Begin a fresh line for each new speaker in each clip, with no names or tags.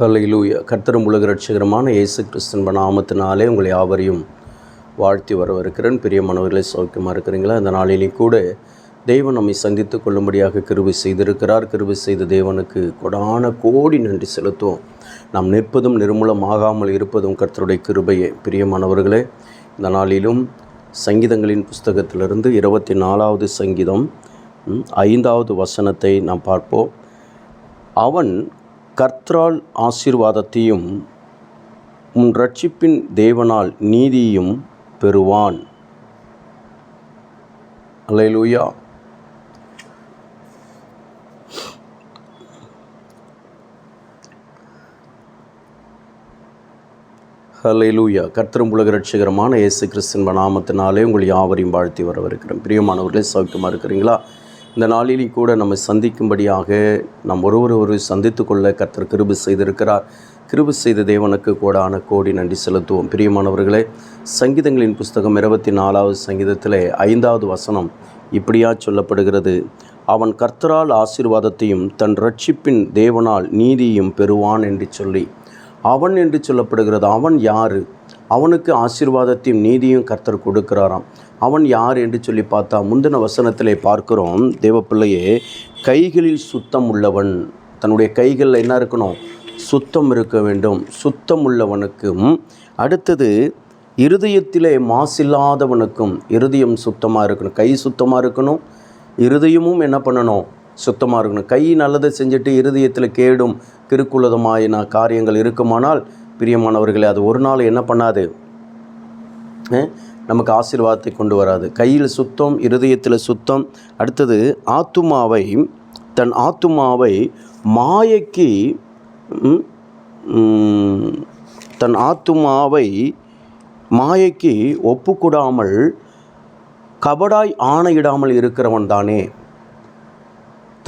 ஹalleluya கர்த்தரும் உலக ரட்சகரமான இயேசு கிறிஸ்தன்ப நாமத்தினாலே உங்களை யாவரையும் வாழ்த்தி வரவிருக்கிறேன் பிரியமானவர்களே சௌக்கியமாக இருக்கிறீங்களா? இந்த நாளிலே கூட தெய்வம் நம்மை சந்தித்து கொள்ளும்படியாக கிருபை செய்திருக்கிறார். கிருபை செய்த தேவனுக்கு கொடான கோடி நன்றி செலுத்துவோம். நாம் நிற்பதும் நிர்மூலமாகாமல் இருப்பதும் கர்த்தருடைய கிருபையே. பிரியமானவர்களே இந்த நாளிலும் சங்கீதங்களின் புஸ்தகத்திலிருந்து இருபத்தி நாலாவது சங்கீதம் ஐந்தாவது வசனத்தை நாம் பார்ப்போம். அவன் கர்த்தரால் ஆசீர்வாதத்தையும் உன் ரட்சிப்பின் தேவனால் நீதியையும் பெறுவான். அலையலூயா ஹalleluya கர்த்தரும் உலக ரட்சிகரமான இயேசு கிறிஸ்தன் நாமத்தினாலே உங்கள் யாவரையும் வாழ்த்தி வரவிருக்கிறேன் பிரியமானவர்களே சௌக்கியமாக இருக்கிறீங்களா? இந்த நாளிலே கூட நம்ம சந்திக்கும்படியாக நாம் ஒருவர் ஒரு சந்தித்து கொள்ள கர்த்தர் கிருபு செய்திருக்கிறார். கிருபு செய்த தேவனுக்கு கோடான கோடி நன்றி செலுத்துவோம். பிரியமானவர்களே சங்கீதங்களின் புஸ்தகம் இருபத்தி நாலாவது சங்கீதத்திலே ஐந்தாவது வசனம் இப்படியா சொல்லப்படுகிறது. அவன் கர்த்தரால் ஆசீர்வாதத்தையும் தன் ரட்சிப்பின் தேவனால் நீதியையும் பெறுவான் என்று சொல்லி அவன் என்று சொல்லப்படுகிறது. அவன் யார்? அவனுக்கு ஆசீர்வாதத்தையும் நீதியும் கர்த்தர் கொடுக்கிறாராம். அவன் யார் என்று சொல்லி பார்த்தா முந்தின வசனத்திலே பார்க்கிறோம் தேவப்பிள்ளையே கைகளில் சுத்தம் உள்ளவன். தன்னுடைய கைகளில் என்ன இருக்கணும்? சுத்தம் இருக்க வேண்டும். சுத்தம் உள்ளவனுக்கும் அடுத்தது இருதயத்திலே மாசில்லாதவனுக்கும் இருதயம் சுத்தமாக இருக்கணும். கை சுத்தமாக இருக்கணும். இருதயமும் என்ன பண்ணணும்? சுத்தமாக இருக்கணும். கை நல்லதை செஞ்சுட்டு இருதயத்தில் கேடும் கிருக்குலதமாயின காரியங்கள் இருக்குமானால் பிரியமானவர்களே அது ஒரு நாள் என்ன பண்ணாது? நமக்கு ஆசீர்வாதத்தை கொண்டு வராது. கையில் சுத்தம் இருதயத்தில் சுத்தம். அடுத்தது ஆத்துமாவை தன் ஆத்துமாவை மாயைக்கு தன் ஆத்துமாவை மாயைக்கு ஒப்புக்கூடாமல் கபடாய் ஆணையிடாமல் இருக்கிறவன் தானே.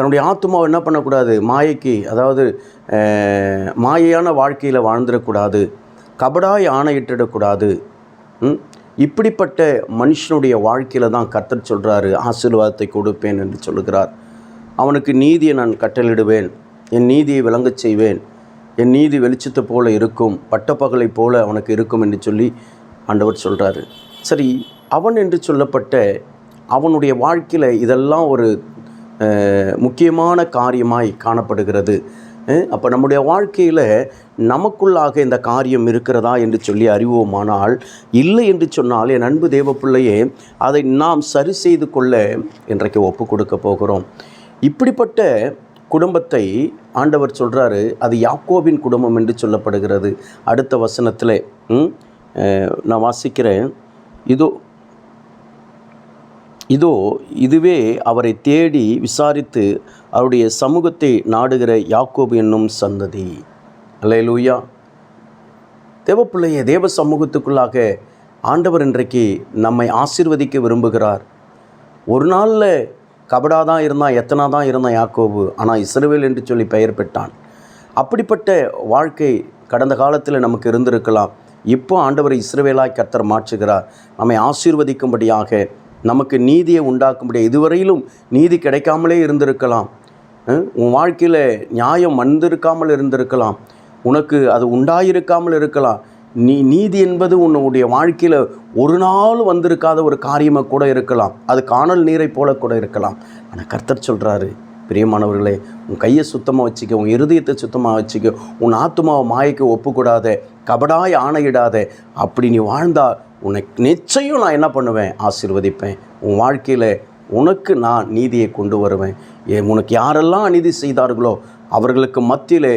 தன்னுடைய ஆத்மாவை என்ன பண்ணக்கூடாது? மாயைக்கு அதாவது மாயையான வாழ்க்கையில் வாழ்ந்துடக்கூடாது. கபடாய் ஆணையிட்டுடக்கூடாது. இப்படிப்பட்ட மனுஷனுடைய வாழ்க்கையில் தான் கர்த்தர் சொல்கிறாரு ஆசீர்வாதத்தை கொடுப்பேன் என்று சொல்லுகிறார். அவனுக்கு நீதியை நான் கட்டளிடுவேன் என் நீதியை விளங்கச் செய்வேன். என் நீதி வெளிச்சத்தை போல இருக்கும் பட்டப்பகலைப் போல அவனுக்கு இருக்கும் என்று சொல்லி ஆண்டவர் சொல்கிறாரு சரி அவன் என்று சொல்லப்பட்ட அவனுடைய வாழ்க்கையில் இதெல்லாம் ஒரு முக்கியமான காரியமாய் காணப்படுகிறது. அப்போ நம்முடைய வாழ்க்கையில் நமக்குள்ளாக இந்த காரியம் இருக்கிறதா என்று சொல்லி அறிவோமானால் இல்லை என்று சொன்னால் என் அன்பு தேவப்பிள்ளையே அதை நாம் சரி செய்து கொள்ள இன்றைக்கு ஒப்பு கொடுக்க போகிறோம். இப்படிப்பட்ட குடும்பத்தை ஆண்டவர் சொல்கிறாரு அது யாக்கோவின் குடும்பம் என்று சொல்லப்படுகிறது. அடுத்த வசனத்தில் ம், நான் வாசிக்கிறேன். இதோ இதோ இதுவே அவரை தேடி விசாரித்து அவருடைய சமூகத்தை நாடுகிற யாக்கோபு என்னும் சந்ததி. அல்லேலூயா. தேவப்பிள்ளைய தேவ சமூகத்துக்குள்ளாக ஆண்டவர் இன்றைக்கு நம்மை ஆசிர்வதிக்க விரும்புகிறார். ஒரு நாளில் கபடா தான் இருந்தான் எத்தனா தான் இருந்தான் யாக்கோபு? ஆனால் இஸ்ரவேல் என்று சொல்லி பெயர் பெற்றான். அப்படிப்பட்ட வாழ்க்கை கடந்த காலத்தில் நமக்கு இருந்திருக்கலாம். இப்போ ஆண்டவரை இஸ்ரவேலாய் கர்த்தர் மாற்றுகிறார். நம்மை ஆசீர்வதிக்கும்படியாக நமக்கு நீதியை உண்டாக்கும்படியாக இதுவரையிலும் நீதி கிடைக்காமலே இருந்திருக்கலாம். உன் வாழ்க்கையில் நியாயம் வந்திருக்காமல் இருந்திருக்கலாம். உனக்கு அது உண்டாயிருக்காமல் இருக்கலாம். நீ நீதி என்பது உன்னுடைய வாழ்க்கையில் ஒரு நாள் வந்திருக்காத ஒரு காரியமாக கூட இருக்கலாம். அது காணல் நீரை போல கூட இருக்கலாம். ஆனால் கர்த்தர் சொல்கிறாரு பிரியமானவர்களே உன் கையை சுத்தமாக வச்சுக்க உன் இருதயத்தை சுத்தமாக வச்சுக்க உன் ஆத்துமாவை மாயக்கு ஒப்புக்கூடாத கபடாய் ஆணையிடாத அப்படி நீ வாழ்ந்தால் உனக்கு நிச்சயம் நான் என்ன பண்ணுவேன்? ஆசிர்வதிப்பேன். உன் வாழ்க்கையில் உனக்கு நான் நீதியை கொண்டு வருவேன். ஏ உனக்கு யாரெல்லாம் அநீதி செய்தார்களோ அவர்களுக்கு மத்தியிலே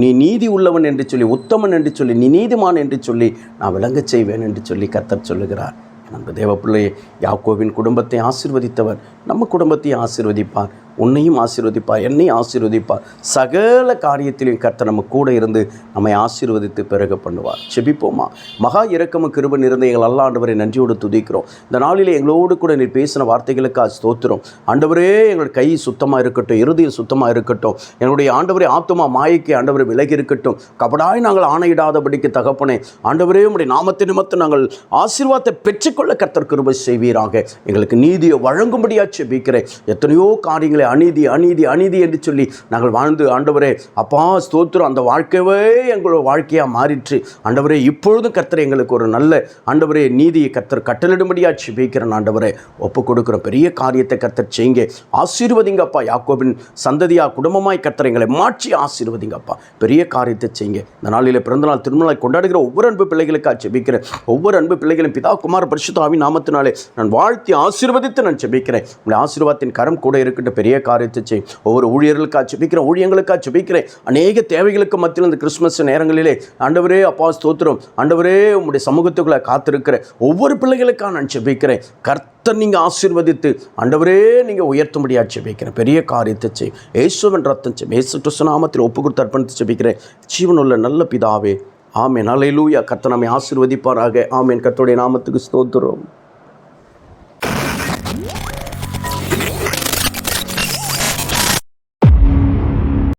நீ நீதி உள்ளவன் என்று சொல்லி உத்தமன் என்று சொல்லி நீ நீதிமான் என்று சொல்லி நான் விளங்கச் செய்வேன் என்று சொல்லி கத்தர் சொல்லுகிறார். நம்ம தேவப்பிள்ளையை யாக்கோவின் குடும்பத்தை ஆசிர்வதித்தவர் நம்ம குடும்பத்தையும் ஆசிர்வதிப்பார். உன்னையும் ஆசீர்வதிப்பார் என்னையும் ஆசீர்வதிப்பார் சகல காரியத்திலையும் கர்த்தர் நம்ம கூட இருந்து நம்மை ஆசீர்வதித்து பிறகு பண்ணுவார். செபிப்போமா மகா இரக்கமும் கிருபன் இருந்த எங்கள் அல்ல ஆண்டவரை நன்றியோடு துதிக்கிறோம். இந்த நாளில் எங்களோடு கூட நீ பேசின வார்த்தைகளுக்காக ஸ்தோத்திரம். ஆண்டவரே எங்கள் கை சுத்தமாக இருக்கட்டும் இருதயம் சுத்தமாக இருக்கட்டும். எங்களுடைய ஆண்டவரை ஆத்துமா மாயைக்கு ஆண்டவர் விலகி இருக்கட்டும். கபடாய் நாங்கள் ஆணையிடாதபடிக்கு தகப்பனே ஆண்டவரே உடைய நாமத்தை நிமித்தம் நாங்கள் ஆசீர்வாதத்தை பெற்றுக்கொள்ள கர்த்தர் கிருபை செய்வீராக. எங்களுக்கு நீதியை வழங்கும்படியாக செபிக்கிறேன் எத்தனையோ காரியங்களை அநீதி அநீதி அநீதி என்று சொல்லி நாங்கள் வாழ்ந்து ஆண்டவரே அப்பா ஸ்தோத்திரம். அந்த வாழ்க்கையவே எங்களோட வாழ்க்கையாக மாறிற்று. ஆண்டவரே இப்பொழுதும் கர்த்தர் எங்களுக்கு ஒரு நல்ல ஆண்டவரே நீதியை கர்த்தர் கட்டளிடும்படியாக சிபிக்கிறேன் ஆண்டவரே. ஒப்பு கொடுக்குற பெரிய காரியத்தை கர்த்தர் செய்யுங்க. ஆசீர்வதிங்கப்பா யாக்கோபின் சந்ததியாக குடும்பமாய் கர்த்தர் எங்களை மாற்றி ஆசீர்வதிங்கப்பா. பெரிய காரியத்தை செய்யுங்க. இந்த நாளில் பிறந்தநாள் திருமணம் கொண்டாடுகிற ஒவ்வொரு அன்பு பிள்ளைகளுக்காக ஜெபிக்கிறேன். ஒவ்வொரு அன்பு பிள்ளைகளும் பிதா குமார் பரிசுத்தாவின் நாமத்தினாலே நான் வாழ்த்தி ஆசீர்வதித்து நான் ஜெபிக்கிறேன். உங்களுடைய ஆசீர்வாதத்தின் கரம் கூட இருக்கட்டும். பெரிய காரியத்தை செய்யும் ஒவ்வொரு ஊழியர்களுக்காக சுபிக்கிறேன் ஊழியங்களுக்காக சுபிக்கிறேன் அநேக தேவைகளுக்கு மத்தியில் இந்த கிறிஸ்மஸ் நேரங்களிலே ஆண்டவரே அப்பா ஸ்தோத்திரம். ஆண்டவரே உங்களுடைய சமூகத்துக்குள்ள காத்திருக்கிற ஒவ்வொரு பிள்ளைகளுக்காக நான் சுபிக்கிறேன் கர்த்தர் நீங்கள் ஆசீர்வதித்து ஆண்டவரே நீங்கள் உயர்த்தும்படியாக சுபிக்கிறேன் பெரிய காரியத்தை செய். ஏசுவன் ரத்தம் செய்யும் ஏசு கிறிஸ்து நாமத்தில் ஒப்பு கொடுத்து அர்ப்பணித்து சுபிக்கிறேன் ஜீவனுள்ள நல்ல பிதாவே ஆமேன். அலையிலூயா கர்த்தர் நம்மை ஆசீர்வதிப்பாராக. ஆமேன். கர்த்தருடைய நாமத்துக்கு ஸ்தோத்திரம்.